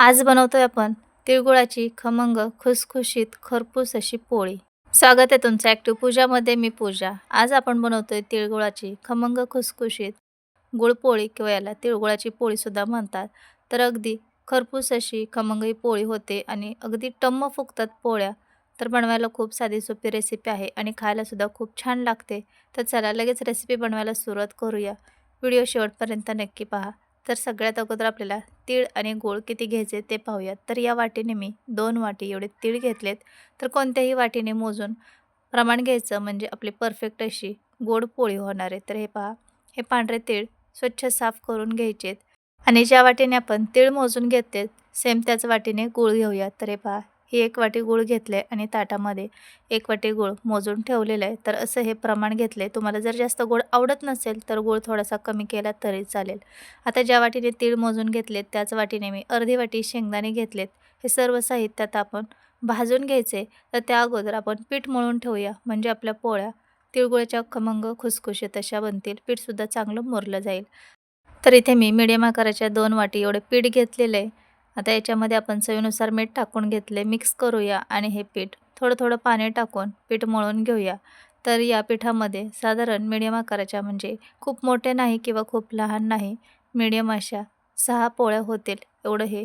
आज बनवतोय आपण तिळगुळाची खमंग खुसखुशीत खरपूस अशी पोळी. स्वागत आहे तुमचं ॲक्टिव्ह पूजामध्ये मी पूजा. आज आपण बनवतोय तिळगुळाची खमंग खुसखुशीत गुळपोळी किंवा याला तिळगुळाची पोळीसुद्धा म्हणतात. तर अगदी खरपूस अशी खमंग ही पोळी होते आणि अगदी टम्म फुगतात पोळ्या. तर बनवायला खूप साधी सोपी रेसिपी आहे आणि खायलासुद्धा खूप छान लागते. तर चला लगेच रेसिपी बनवायला सुरुवात करूया. व्हिडिओ शेवटपर्यंत नक्की पहा. तर सगळ्यात अगोदर आपल्याला तीळ आणि गूळ किती घ्यायचे ते पाहूयात. तर या वाटीने मी दोन वाटी एवढे तीळ घेतलेत. तर कोणत्याही वाटीने मोजून प्रमाण घ्यायचं म्हणजे आपली परफेक्ट अशी गोड पोळी होणार आहे. तर हे पहा हे पांढरे तीळ स्वच्छ साफ करून घ्यायचेत. आणि ज्या वाटीने आपण तीळ मोजून घेते सेम त्याच वाटीने गूळ घेऊयात तर हे पहा ही एक वाटी गूळ घेतलं आहे आणि ताटामध्ये एक वाटी गूळ मोजून ठेवलेलं आहे. तर असं हे प्रमाण घेतलं आहे तुम्हाला जर जास्त गोड आवडत नसेल तर गूळ थोडासा कमी केला तरी चालेल. आता ज्या वाटीने तीळ मोजून घेतलेत त्याच वाटीने मी अर्धी वाटी शेंगदाणे घेतलेत. हे सर्व साहित्यात आपण भाजून घ्यायचे. तर त्या अगोदर आपण पीठ मळून ठेवूया. म्हणजे आपल्या पोळ्या तिळगुळाच्या खमंग खुसखुशीत अशा बनतील. पीठसुद्धा चांगलं मोरलं जाईल. तर इथे मी मिडियम आकाराच्या दोन वाटी एवढे पीठ घेतलेलं आहे. आता याच्यामध्ये आपण चवीनुसार मीठ टाकून घेतले मिक्स करूया आणि हे पीठ थोडं थोडं पाणी टाकून पीठ मळून घेऊया. तर या पिठामध्ये साधारण मिडियम आकाराच्या म्हणजे खूप मोठे नाही किंवा खूप लहान नाही मिडियम अशा सहा पोळ्या होतील. एवढं हे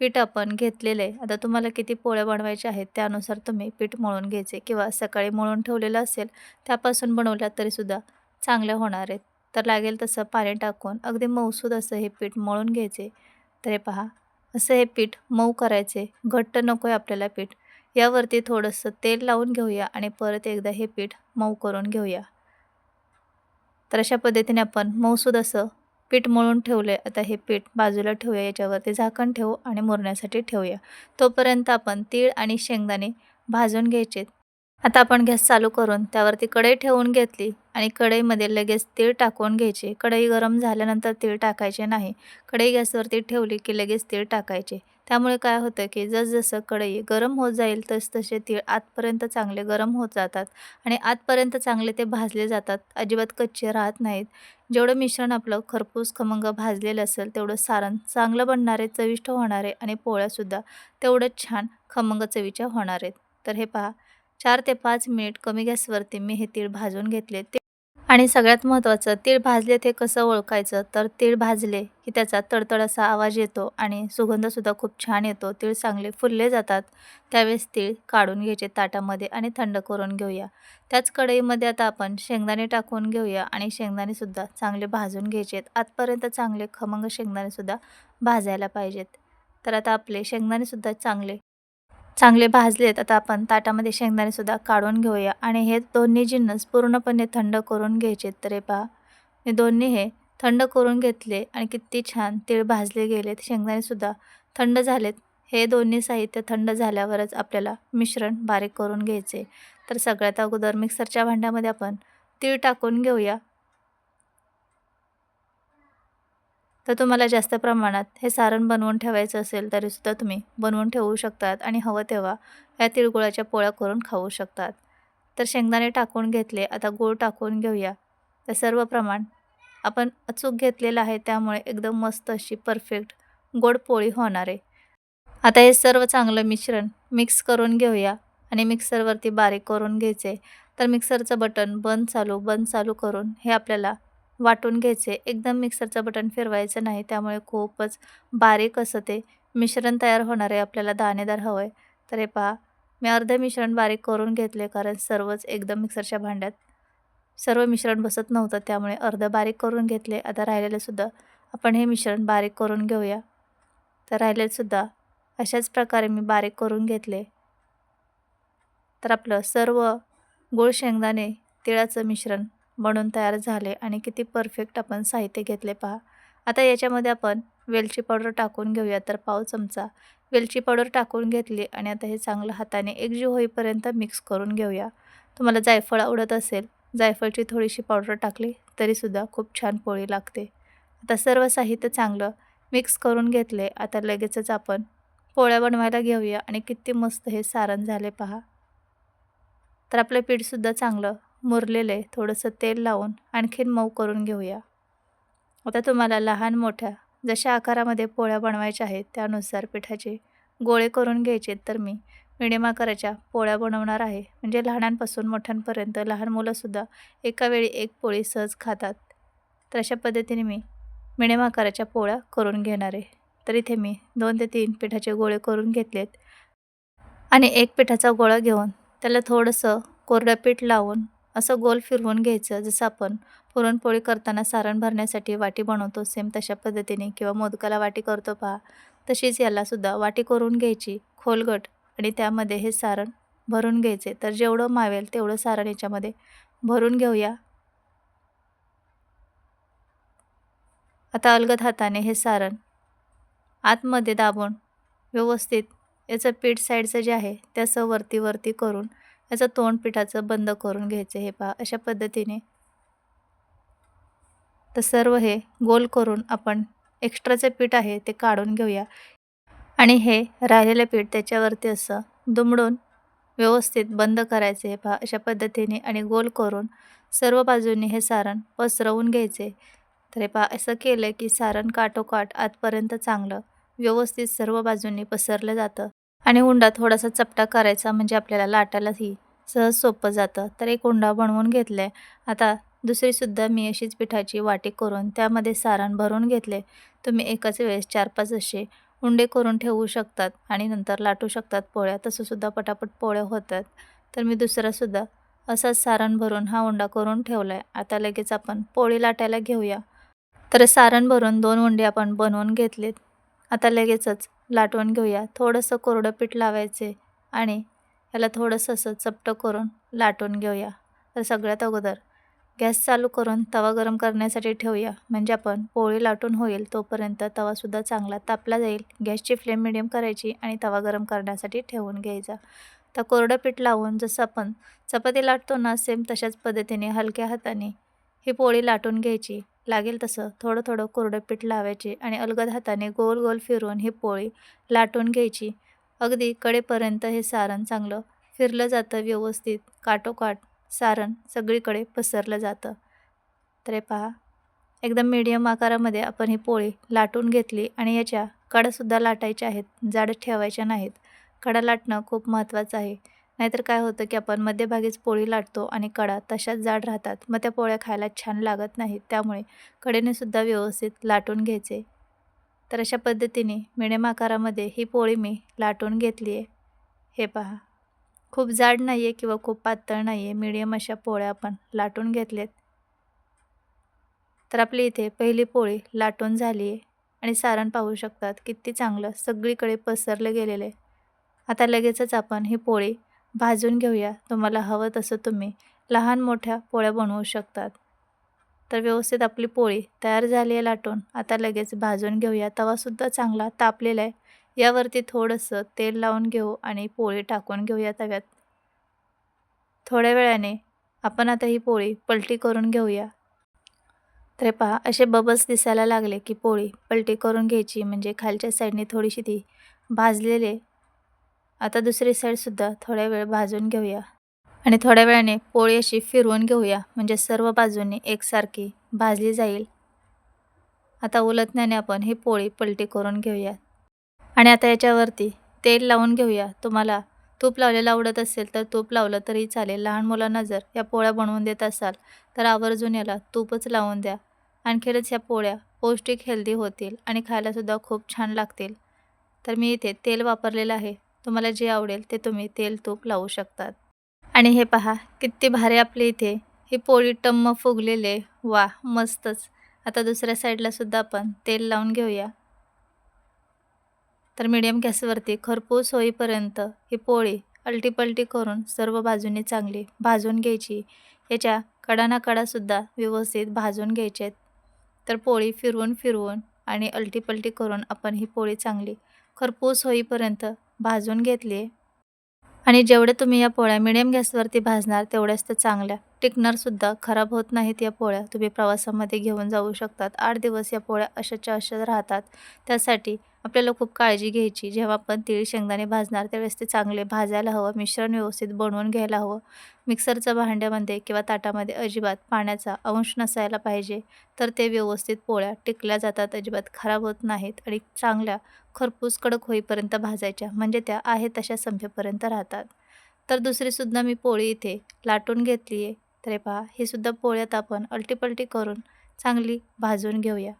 पीठ आपण घेतलेलं आहे. आता तुम्हाला किती पोळ्या बनवायच्या आहेत त्यानुसार तुम्ही पीठ मळून घ्यायचे किंवा सकाळी मळून ठेवलेलं असेल त्यापासून बनवल्या तरीसुद्धा चांगल्या होणार आहेत तर लागेल तसं पाणी टाकून अगदी मऊसूद असं हे पीठ मळून घ्यायचे. तर हे पहा. असं हे पीठ मऊ करायचे. घट्ट नको आहे आपल्याला पीठ. यावरती थोडंसं तेल लावून घेऊया आणि परत एकदा हे पीठ मऊ करून घेऊया. तर अशा पद्धतीने आपण मऊसूद असं पीठ मळून ठेवलं आहे आता हे पीठ बाजूला ठेवूया. याच्यावरती झाकण ठेवू आणि मुरण्यासाठी ठेवूया. तोपर्यंत आपण तीळ आणि शेंगदाणे भाजून घ्यायचे आता आपण गॅस चालू करून त्यावरती कढई ठेवून घेतली आणि कढईमध्ये लगेच तीळ टाकून घ्यायचे. कढई गरम झाल्यानंतर तीळ टाकायचे नाही. कढई गॅसवरती ठेवली की लगेच तीळ टाकायचे. त्यामुळे काय होतं की जसजसं कढई गरम होत जाईल तसतसे तीळ आतपर्यंत चांगले गरम होत जातात आणि आतपर्यंत चांगले ते भाजले जातात. अजिबात कच्चे राहत नाहीत. जेवढं मिश्रण आपलं खरपूस खमंग भाजलेलं असेल तेवढं सारण चांगलं बनणारे चविष्ट होणार आहे आणि पोळ्यासुद्धा तेवढंच छान खमंग चवीच्या होणार आहेत तर हे पहा चार ते पाच मिनिट कमी गॅसवरती मी हे तीळ भाजून घेतले. ते आणि सगळ्यात महत्त्वाचं तीळ भाजले ते कसं ओळखायचं? तर तीळ भाजले की त्याचा तडतड असा आवाज येतो आणि सुगंधसुद्धा खूप छान येतो. तीळ चांगले फुलले जातात. त्यावेळेस तीळ काढून घ्यायचे ताटामध्ये आणि थंड करून घेऊया. त्याच कढईमध्ये आता आपण शेंगदाणे टाकून घेऊया आणि शेंगदाणेसुद्धा चांगले भाजून घ्यायचे आहेत आतपर्यंत चांगले खमंग शेंगदाणेसुद्धा भाजायला पाहिजेत. तर आता आपले शेंगदाणेसुद्धा चांगले चांगले भाजलेत आता आपण ताटामध्ये शेंगदाणेसुद्धा काढून घेऊया. आणि हे दोन्ही जिन्नस पूर्णपणे थंड करून घ्यायचे तर पहा मी दोन्ही हे थंड करून घेतले आणि किती छान तीळ भाजले गेलेत. शेंगदाणेसुद्धा थंड झालेत. हे दोन्ही साहित्य थंड झाल्यावरच आपल्याला मिश्रण बारीक करून घ्यायचे. तर सगळ्यात अगोदर मिक्सरच्या भांड्यामध्ये आपण तीळ टाकून घेऊया. तर तुम्हाला जास्त प्रमाणात हे सारण बनवून ठेवायचं असेल तरीसुद्धा तुम्ही बनवून ठेवू शकतात आणि हवं तेव्हा या तिळगुळाच्या पोळ्या करून खाऊ शकतात. तर शेंगदाणे टाकून घेतले आता गूळ टाकून घेऊया. तर सर्व प्रमाण आपण अचूक घेतलेलं आहे त्यामुळे एकदम मस्त अशी परफेक्ट गोड पोळी होणार आहे. आता हे सर्व चांगलं मिश्रण मिक्स करून घेऊया आणि मिक्सरवरती बारीक करून घ्यायचे. तर मिक्सरचं बटन बंद चालू बंद चालू करून हे आपल्याला वाटून घ्यायचे. एकदम मिक्सरचं बटन फिरवायचं नाही. त्यामुळे खूपच बारीक असं ते मिश्रण तयार होणार आहे. आपल्याला दाणेदार हवं आहे तर हे पहा मी अर्धं मिश्रण बारीक करून घेतले कारण सर्वच एकदम मिक्सरच्या भांड्यात. सर्व मिश्रण बसत नव्हतं. त्यामुळे अर्धं बारीक करून घेतले आता राहिलेलंसुद्धा आपण हे मिश्रण बारीक करून घेऊया. तर राहिलेलंसुद्धा अशाच प्रकारे मी बारीक करून घेतले तर आपलं सर्व गोळ शेंगदाणे तिळाचं मिश्रण बनून तयार झाले आणि किती परफेक्ट आपण साहित्य घेतले पहा. आता याच्यामध्ये आपण वेलची पावडर टाकून घेऊया. तर पाव चमचा वेलची पावडर टाकून घेतली आणि आता हे चांगलं हाताने एकजीव होईपर्यंत मिक्स करून घेऊया. तुम्हाला जायफळ आवडत असेल जायफळची थोडीशी पावडर टाकली तरीसुद्धा खूप छान पोळी लागते. आता सर्व साहित्य चांगलं मिक्स करून घेतले. आता लगेचच आपण पोळ्या बनवायला घेऊया आणि किती मस्त हे सारण झाले पहा. तर आपलं पीठसुद्धा चांगलं मुरलेलं आहे थोडंसं तेल लावून आणखीन मऊ करून घेऊया. आता तुम्हाला लहान मोठ्या जशा आकारामध्ये पोळ्या बनवायच्या आहेत त्यानुसार पिठाचे गोळे करून घ्यायचे तर मी मिडियम आकाराच्या पोळ्या बनवणार आहे. म्हणजे लहानांपासून मोठ्यांपर्यंत लहान मुलंसुद्धा एका वेळी एक पोळी सहज खातात. तर अशा पद्धतीने मी मिडियम आकाराच्या पोळ्या करून घेणार आहे. तर इथे मी दोन ते तीन पिठाचे गोळे करून घेतलेत. आणि एक पिठाचा गोळा घेऊन त्याला थोडंसं कोरडं पीठ लावून असं गोल फिरवून घ्यायचं. जसं आपण पुरणपोळी करताना सारण भरण्यासाठी वाटी बनवतो सेम तशा पद्धतीने. किंवा मोदकाला वाटी करतो पहा. तशीच यालासुद्धा वाटी करून घ्यायची. खोलगट आणि त्यामध्ये हे सारण भरून घ्यायचे. तर जेवढं मावेल तेवढं सारण याच्यामध्ये भरून घेऊया. आता अलगद हाताने हे सारण आतमध्ये दाबून व्यवस्थित याचं पीठ साईडचं जे आहे त्याचं वरती वरती करून याचं तोंड पिठाचं बंद करून घ्यायचं हे पहा अशा पद्धतीने. तर सर्व हे गोल करून आपण एक्स्ट्राचे पीठ आहे ते काढून घेऊया. आणि हे राहिलेलं पीठ त्याच्यावरती असं दुमडून व्यवस्थित बंद करायचे हे पहा अशा पद्धतीने आणि गोल करून सर्व बाजूंनी हे सारण पसरवून घ्यायचे. तर हे पहा असं केलं की सारण काठोकाठ आतपर्यंत चांगलं व्यवस्थित सर्व बाजूंनी पसरलं जातं. आणि उंडा थोडासा चपटा करायचा म्हणजे आपल्याला लाटायलाही सहज सोपं जातं. तर एक उंडा बनवून घेतलं. आहे आता दुसरीसुद्धा मी अशीच पिठाची वाटी करून त्यामध्ये सारण भरून घेतले. तुम्ही एकाच वेळेस चार पाच असे उंडे करून ठेवू शकतात आणि नंतर लाटू शकतात पोळ्या. तसंसुद्धा पटापट पोळ्या होतात. तर मी दुसरासुद्धा असाच सारण भरून हा उंडा करून ठेवला आहे आता लगेच आपण पोळी लाटायला घेऊया. तर सारण भरून दोन उंडे आपण बनवून घेतलेत. आता लगेचच लाटून घेऊया. थोडंसं कोरडं पीठ लावायचे आणि याला थोडंसं असं चपटं करून लाटून घेऊया. तर सगळ्यात अगोदर गॅस चालू करून तवा गरम करण्यासाठी ठेवूया. म्हणजे आपण पोळी लाटून होईल तोपर्यंत तवासुद्धा चांगला तापला जाईल. गॅसची फ्लेम मिडियम करायची आणि तवा गरम करण्यासाठी ठेवून घ्यायचा. तर कोरडं पीठ लावून जसं आपण चपाती लाटतो ना सेम तशाच पद्धतीने हलक्या हाताने ही पोळी लाटून घ्यायची. लागेल तसं. थोडं थोडं कोरडं पीठ लावायचे आणि अलगद हाताने गोल गोल फिरवून ही पोळी लाटून घ्यायची. अगदी कडेपर्यंत हे सारण चांगलं फिरलं जातं व्यवस्थित. काटोकाट सारण सगळीकडे पसरलं जातं. तर हे पहा. एकदम मीडियम आकारामध्ये आपण ही पोळी लाटून घेतली आणि याच्या कडासुद्धा लाटायच्या आहेत. जाड ठेवायच्या नाहीत. कडा लाटणं खूप महत्त्वाचं आहे. नाहीतर काय होतं की आपण मध्यभागीच पोळी लाटतो आणि कडा तशाच जाड राहतात. मग त्या पोळ्या खायला छान लागत नाहीत. त्यामुळे कडेनेसुद्धा व्यवस्थित लाटून घ्यायचे. तर अशा पद्धतीने मिडियम आकारामध्ये ही पोळी मी लाटून घेतली आहे. हे पहा. खूप जाड नाही आहे किंवा खूप पातळ नाही आहे मिडियम अशा पोळ्या आपण लाटून घेतल्यात. तर आपली इथे पहिली पोळी लाटून झाली आहे. आणि सारण पाहू शकतात किती चांगलं. सगळीकडे पसरलं गेलेलं आहे. आता लगेचच आपण ही पोळी भाजून घेऊया. तुम्हाला हवं तसं तुम्ही लहान मोठ्या पोळ्या बनवू शकतात. तर व्यवस्थित आपली पोळी तयार झाली आहे लाटून. आता लगेच भाजून घेऊया. तवासुद्धा चांगला तापलेला आहे. यावरती थोडंसं तेल लावून घेऊ आणि पोळी टाकून घेऊया तव्यात. थोड्या वेळाने आपण आता ही पोळी पलटी करून घेऊया. तर पहा असे बबल्स दिसायला लागले की पोळी पलटी करून घ्यायची. म्हणजे खालच्या साईडने थोडीशी ती भाजलेले आता दुसरी साईडसुद्धा थोड्या वेळ भाजून घेऊया. आणि थोड्या वेळाने पोळी अशी फिरवून घेऊया. म्हणजे सर्व बाजूंनी एकसारखी भाजली जाईल. आता उलटण्याने आपण ही पोळी पलटी करून घेऊया. आणि आता याच्यावरती तेल लावून घेऊया. तुम्हाला तूप लावलेलं आवडत असेल तर तूप लावलं तरी चालेल. लहान मुलांना जर या पोळ्या बनवून देत असाल तर आवर्जून याला तूपच लावून द्या. आणखीनच ह्या पोळ्या पौष्टिक हेल्दी होतील आणि खायलासुद्धा खूप छान लागतील. तर मी इथे तेल वापरलेलं आहे. तुम्हाला जे आवडेल ते तुम्ही तेल तूप लावू शकतात. आणि हे पहा किती भारी आपले इथे. ही पोळी टम्म फुगलेले. वा मस्तच. आता दुसऱ्या साईडलासुद्धा आपण तेल लावून घेऊया. तर मीडियम गॅसवरती खरपूस होईपर्यंत ही पोळी अलटीपलटी करून सर्व बाजूने चांगली भाजून घ्यायची. याच्या कडाना कडासुद्धा व्यवस्थित भाजून घ्यायचे आहेत तर पोळी फिरवून फिरवून आणि अलटीपलटी करून आपण ही पोळी चांगली खरपूस होईपर्यंत भाजून घेतली. आहे आणि जेवढे तुम्ही या पोळ्या मिडियम गॅसवरती भाजणार तेवढ्याच त्या चांगल्या. टिकणारसुद्धा खराब होत नाहीत या पोळ्या. तुम्ही प्रवासामध्ये घेऊन जाऊ शकतात. आठ दिवस या पोळ्या अशाच्या अशाच राहतात. त्यासाठी आपल्याला खूप काळजी घ्यायची. जेव्हा आपण तीळ शेंगदाणे भाजणार त्यावेळेस ते चांगले भाजायला हवं. मिश्रण व्यवस्थित बनवून घ्यायला हवं. मिक्सरच्या भांड्यामध्ये किंवा ताटामध्ये अजिबात पाण्याचा अंश नसायला पाहिजे. तर ते व्यवस्थित पोळ्या टिकल्या जातात. अजिबात खराब होत नाहीत. आणि चांगल्या खरपूस कडक होईपर्यंत भाजायच्या म्हणजे त्या आहेत तशा संपेपर्यंत राहतात. तर दुसरीसुद्धा मी पोळी इथे लाटून घेतली आहे. तर हे पहा ही सुद्धा पोळ्यात आपण अलटीपलटी करून चांगली भाजून घेऊया.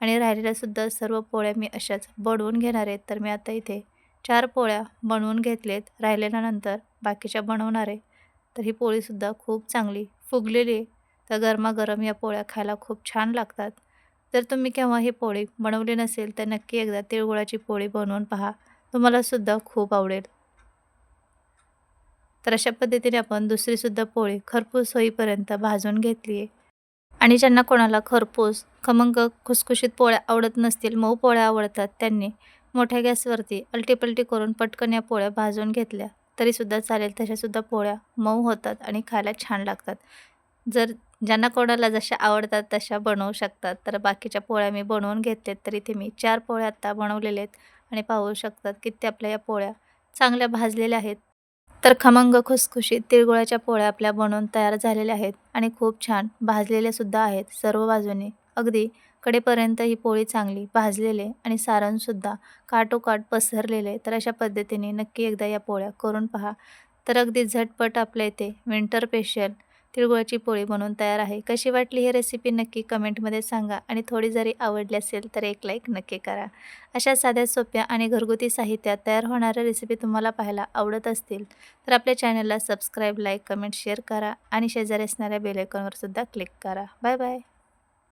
आणि राहिलेल्यासुद्धा सर्व पोळ्या मी अशाच बनवून घेणार आहेत तर मी आता इथे चार पोळ्या बनवून घेतलेत. राहिलेल्यानंतर बाकीच्या बनवणार आहे. तर ही पोळीसुद्धा खूप चांगली फुगलेली आहे. तर गरमागरम या पोळ्या खायला खूप छान लागतात. जर तुम्ही केव्हा हे पोळी बनवली नसेल तर नक्की एकदा तिळगुळाची पोळी बनवून पहा. तुम्हालासुद्धा खूप आवडेल. तर अशा पद्धतीने आपण दुसरीसुद्धा पोळी खरपूस होईपर्यंत भाजून घेतली आहे आणि ज्यांना कोणाला खरपूस खमंग खुसखुशीत पोळ्या आवडत नसतील मऊ पोळ्या आवडतात त्यांनी मोठ्या गॅसवरती अलटीपलटी करून पटकन या पोळ्या भाजून घेतल्या. तरीसुद्धा चालेल तशासुद्धा पोळ्या मऊ होतात आणि खायला छान लागतात. जर ज्यांना कोणाला जशा आवडतात तशा बनवू शकतात. तर बाकीच्या पोळ्या मी बनवून घेतलेत तर इथे मी चार पोळ्या आत्ता बनवलेल्या आहेत आणि पाहू शकतात की आपल्या या पोळ्या चांगल्या भाजलेल्या आहेत. तर खमंग खुसखुशीत तिळगुळाच्या पोळ्या आपल्या बनवून तयार झालेल्या आहेत आणि खूप छान भाजलेल्या सुद्धा आहेत सर्व बाजूने. अगदी कडेपर्यंत ही पोळी चांगली भाजलेले आणि सारणसुद्धा काटोकाट पसरलेले तर अशा पद्धतीने नक्की एकदा या पोळ्या करून पहा. तर अगदी झटपट आपल्या इथे विंटर स्पेशल तिळगुळाची पोळी बनवून तयार आहे. कशी वाटली ही रेसिपी नक्की कमेंटमध्ये सांगा आणि थोडी जरी आवडली असेल तर एक लाईक नक्की करा. अशा साध्या सोप्या आणि घरगुती साहित्यात तयार होणाऱ्या रेसिपी तुम्हाला पाहायला आवडत असतील तर आपल्या चॅनलला सबस्क्राईब लाईक कमेंट शेअर करा आणि शेजारी असणाऱ्या बेलायकॉनवर सुद्धा क्लिक करा. Bye bye